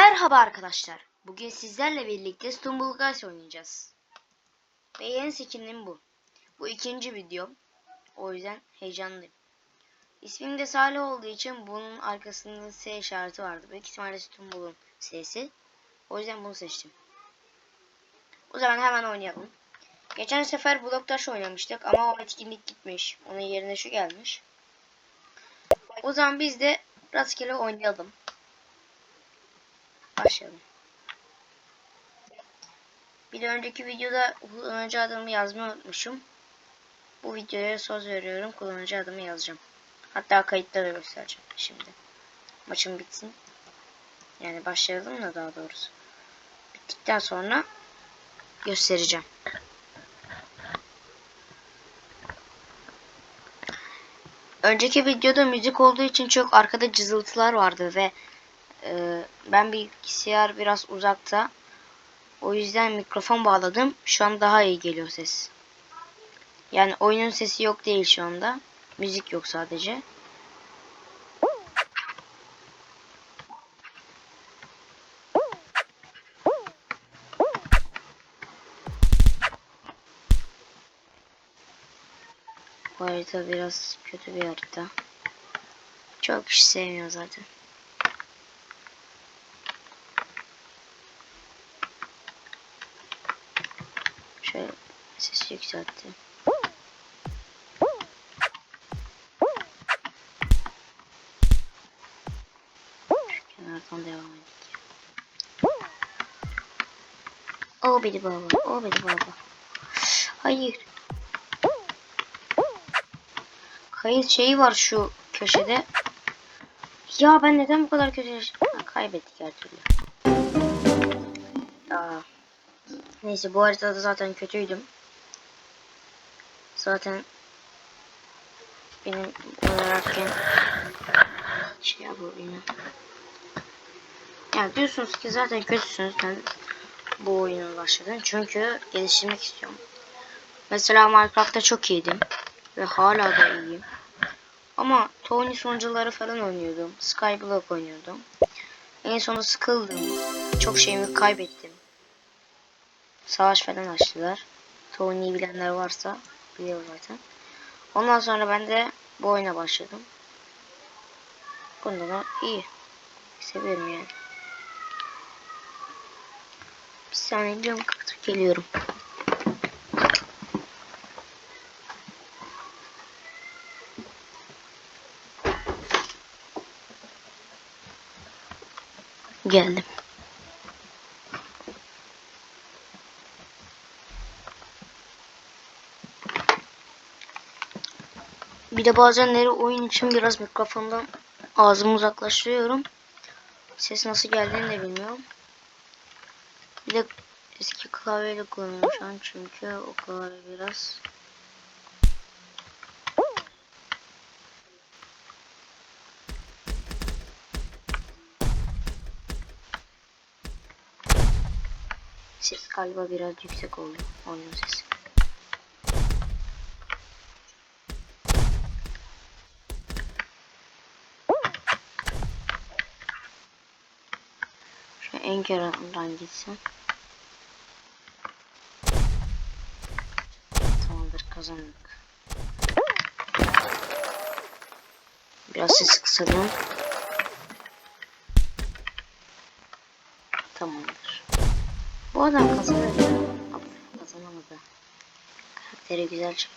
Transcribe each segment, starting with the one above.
Merhaba arkadaşlar. Bugün sizlerle birlikte Stumble Guys oynayacağız. Ve yeni skinim bu. Bu ikinci videom. O yüzden heyecanlıyım. İsmim de Salih olduğu için bunun arkasında S işareti vardı. Büyük ihtimalle Stumble'ın S'si. O yüzden bunu seçtim. O zaman hemen oynayalım. Geçen sefer Blocktaş oynamıştık ama o etkinlik gitmiş. Onun yerine şu gelmiş. O zaman biz de rastgele oynayalım. Başlayalım. Bir önceki videoda kullanıcı adımı yazmayı unutmuşum. Bu videoya söz veriyorum. Kullanıcı adımı yazacağım. Hatta kayıtta da göstereceğim şimdi. Maçım bitsin. Yani başlayalım da daha doğrusu. Bittikten sonra göstereceğim. Önceki videoda müzik olduğu için çok arkada cızıltılar vardı ve ee, ben bilgisayar biraz uzakta. O yüzden mikrofon bağladım. Şu an daha iyi geliyor ses. Yani oyunun sesi yok değil şu anda. Müzik yok sadece. Bu harita biraz kötü bir harita. Çok kişi sevmiyor zaten. Şöyle sesi yükselttim. Kenardan devam edelim. O beni baba, o beni baba. Hayır. Kayıt şeyi var şu köşede. Ya ben neden bu kadar kötü kaybettik her türlü. Neyse bu haritada zaten kötüydüm. Zaten benim oynarken şey yapabilirim. Yani diyorsunuz ki zaten kötüsünüz. Ben bu oyunu başladım. Çünkü geliştirmek istiyorum. Mesela Minecraft'ta çok iyiydim. Ve hala da iyiyim. Ama Tony sunucuları falan oynuyordum. Skyblock oynuyordum. En sonunda sıkıldım. Çok şeyimi kaybettim. Savaş falan açtılar. Tony'yi bilenler varsa biliyor zaten. Ondan sonra ben de bu oyuna başladım. Bunda da iyi. Seviyorum yani. Bir saniye cam kapatıp geliyorum. Geldim. Bir de bazenleri oyun için biraz mikrofondan ağzımı uzaklaştırıyorum. Ses nasıl geldiğini de bilmiyorum. Bir de eski klavyeyle kullanıyorum şu an çünkü o klavye biraz Ses galiba biraz yüksek oldu oyunun sesi. Şu en kenarından gitsem. Tamamdır kazandık. Biraz ses kısalım. Tamamdır. Bu adam kazanır ya. Abi kazanamadı. Karakteri güzel çünkü.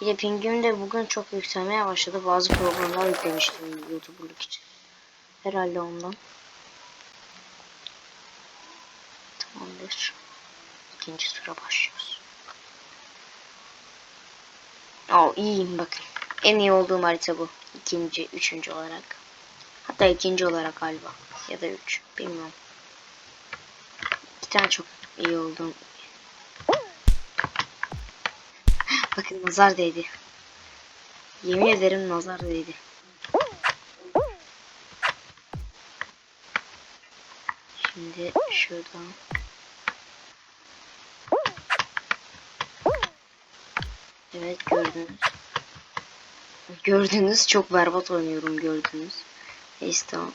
Bir de pingim de bugün çok yükselmeye başladı. Bazı programlar yüklemiştim YouTuber'lık için. Herhalde ondan. Tamamdır. İkinci tura başlıyoruz. Oo iyiyim bakın. En iyi olduğum harita bu. İkinci, üçüncü olarak. Hatta ikinci olarak galiba. Ya da üç. Bilmiyorum. İki tane çok iyi oldum. Bakın nazar değdi. Yemin ederim nazar değdi. Şimdi şuradan. Evet gördünüz. Gördünüz çok berbat oynuyorum gördünüz. Neyse tamam.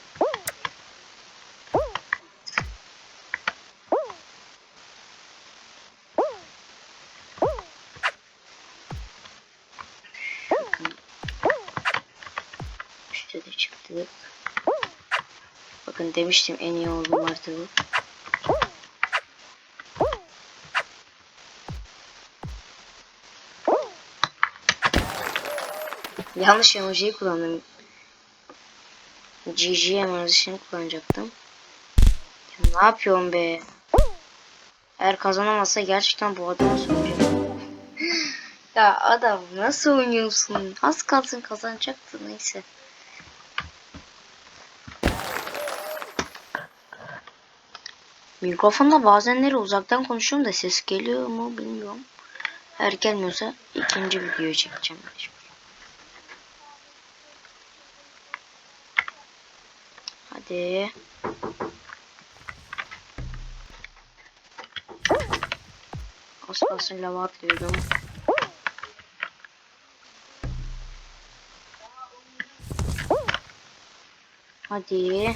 İşte de çıktık. Bakın demiştim en iyi olduğum harita. Yanlış emojiyi kullandım. GG emojisini kullanacaktım. Ya ne yapıyorum be? Eğer kazanamazsa gerçekten bu adamı soracağım. ya adam nasıl oynuyorsun? Az kalsın kazanacaktı neyse. Mikrofonda bazenleri uzaktan konuşuyorum da ses geliyor mu bilmiyorum. Eğer gelmiyorsa ikinci videoyu çekeceğim. Hadi. Az kalsın lava atlıyordum. Hadi.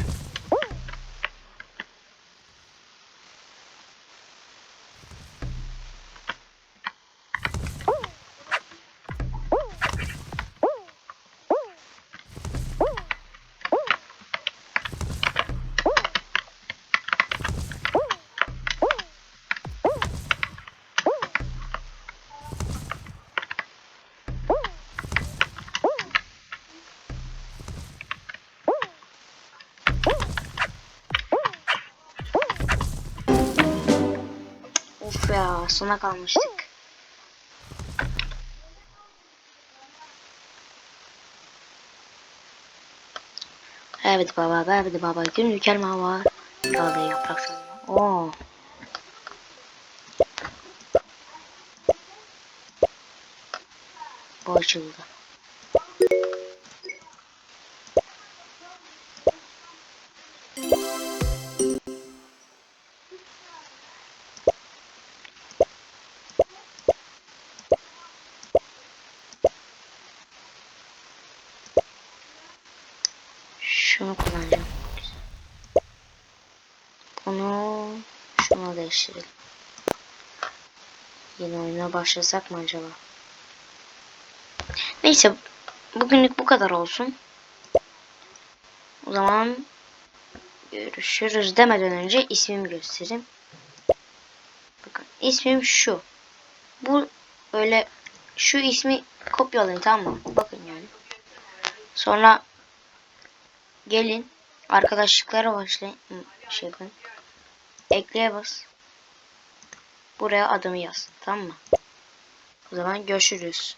Sona kalmıştık. Evet baba, evet baba. Gün ülkel hava. Dalda yaprak sarma. Oo. Bu. Şunu kullanacağım. Bunu şuna değiştirelim. Yeni oyuna başlasak mı acaba? Neyse bugünlük bu kadar olsun. O zaman görüşürüz demeden önce ismimi göstereyim. Bakın ismim şu. Bu böyle şu ismi kopyalayın tamam mı? Bakın yani. Sonra gelin arkadaşlıklara başlayın. Şey yapın. Ekleye bas. Buraya adımı yaz. Tamam mı? O zaman görüşürüz.